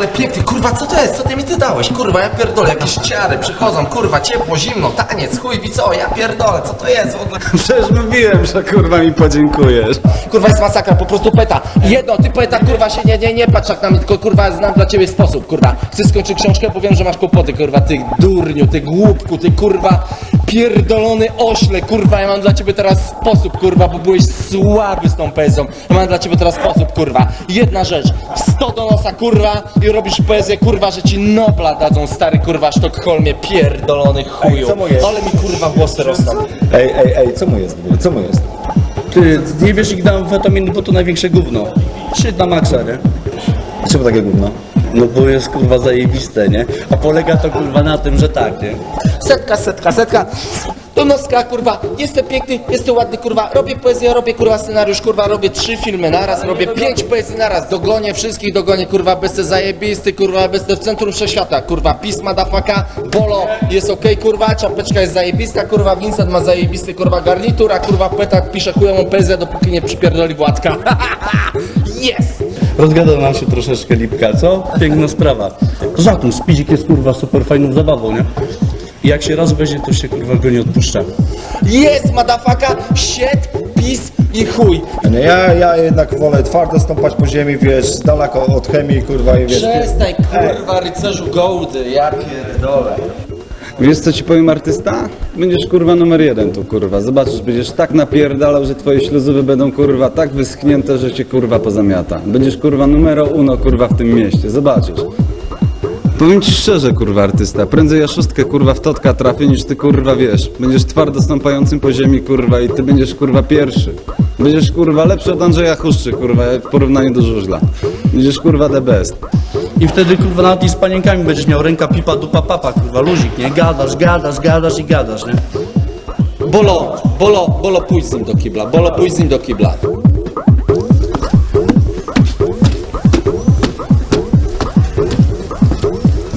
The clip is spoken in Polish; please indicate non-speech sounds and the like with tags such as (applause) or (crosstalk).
ale piękny, kurwa, co to jest? Co ty mi ty dałeś? Kurwa, ja pierdolę, jakieś ciary przychodzą, kurwa, ciepło, zimno, taniec, chuj, i co? Ja pierdolę, co to jest w ogóle? (laughs) Przecież mówiłem, że kurwa mi podziękujesz. Kurwa jest masakra, po prostu peta. Jedno, ty peta, kurwa się nie, nie, nie patrz jak na mnie, tylko kurwa znam dla ciebie sposób, kurwa. Chcę skończyć książkę, bo wiem, że masz kłopoty, kurwa, ty durniu, ty głupku, ty kurwa pierdolony ośle, kurwa, ja mam dla ciebie teraz sposób, kurwa, bo byłeś słaby z tą poezją. Ja mam dla ciebie teraz sposób, kurwa. Jedna rzecz, 100 do nosa, kurwa, i robisz poezję, kurwa, że ci Nobla dadzą, stary, kurwa, Sztokholmie, pierdolony chuju. co mu jest? Ale mi, kurwa, włosy rosną. Ej, ej, ej, co mu jest w ogóle? Co mu jest? Ty, nie wiesz, ich dałem witaminy, bo to największe gówno. Shit na maksa, nie? Czemu takie gówno? No bo jest kurwa zajebiste, nie? A polega to kurwa na tym, że tak, nie? Setka, setka, setka. Do noska, kurwa, jestem piękny, jestem ładny, kurwa, robię poezję, robię, kurwa, scenariusz, kurwa, robię trzy filmy naraz, robię pięć poezji naraz, dogonię wszystkich, dogonię, kurwa, bez zajebisty, kurwa, bez w centrum wszechświata, kurwa, pisma da faka, bolo jest okej, kurwa, czapeczka jest zajebista, kurwa, Vincent ma zajebisty, kurwa, garnitur, a kurwa, petak pisze chujową poezję, dopóki nie przypierdoli Władka. (laughs) Yes! Rozgadał nam się troszeczkę lipka, co? Piękna sprawa. Poza tym, Spidzik jest kurwa super fajną zabawą, nie? I jak się raz weźmie, to się kurwa go nie odpuszcza. Yes, madafaka, shit, pis i chuj. Nie, ja, ja jednak wolę twardo stąpać po ziemi, wiesz, z daleko od chemii, kurwa, i wiesz... Przestań, kurwa, rycerzu gołdy, ja pierdolę. Wiesz co ci powiem artysta? Będziesz kurwa numer jeden tu kurwa. Zobaczysz, będziesz tak napierdalał, że twoje śluzowy będą kurwa tak wyschnięte, że cię kurwa pozamiata. Będziesz kurwa numero uno kurwa w tym mieście. Zobaczysz. Powiem ci szczerze, kurwa artysta, prędzej ja szóstkę kurwa w totka trafię niż ty kurwa wiesz. Będziesz twardo stąpającym po ziemi kurwa i ty będziesz kurwa pierwszy. Będziesz kurwa lepszy od Andrzeja Huszczy kurwa w porównaniu do żużla. Będziesz kurwa the best. I wtedy kurwa nawet i z panienkami będziesz miał ręka pipa, dupa, papa, kurwa, luzik, nie? Gadasz, gadasz, gadasz i gadasz, nie? Bolo, bolo, bolo, pójdź z nim do kibla, bolo, pójdź z nim do kibla.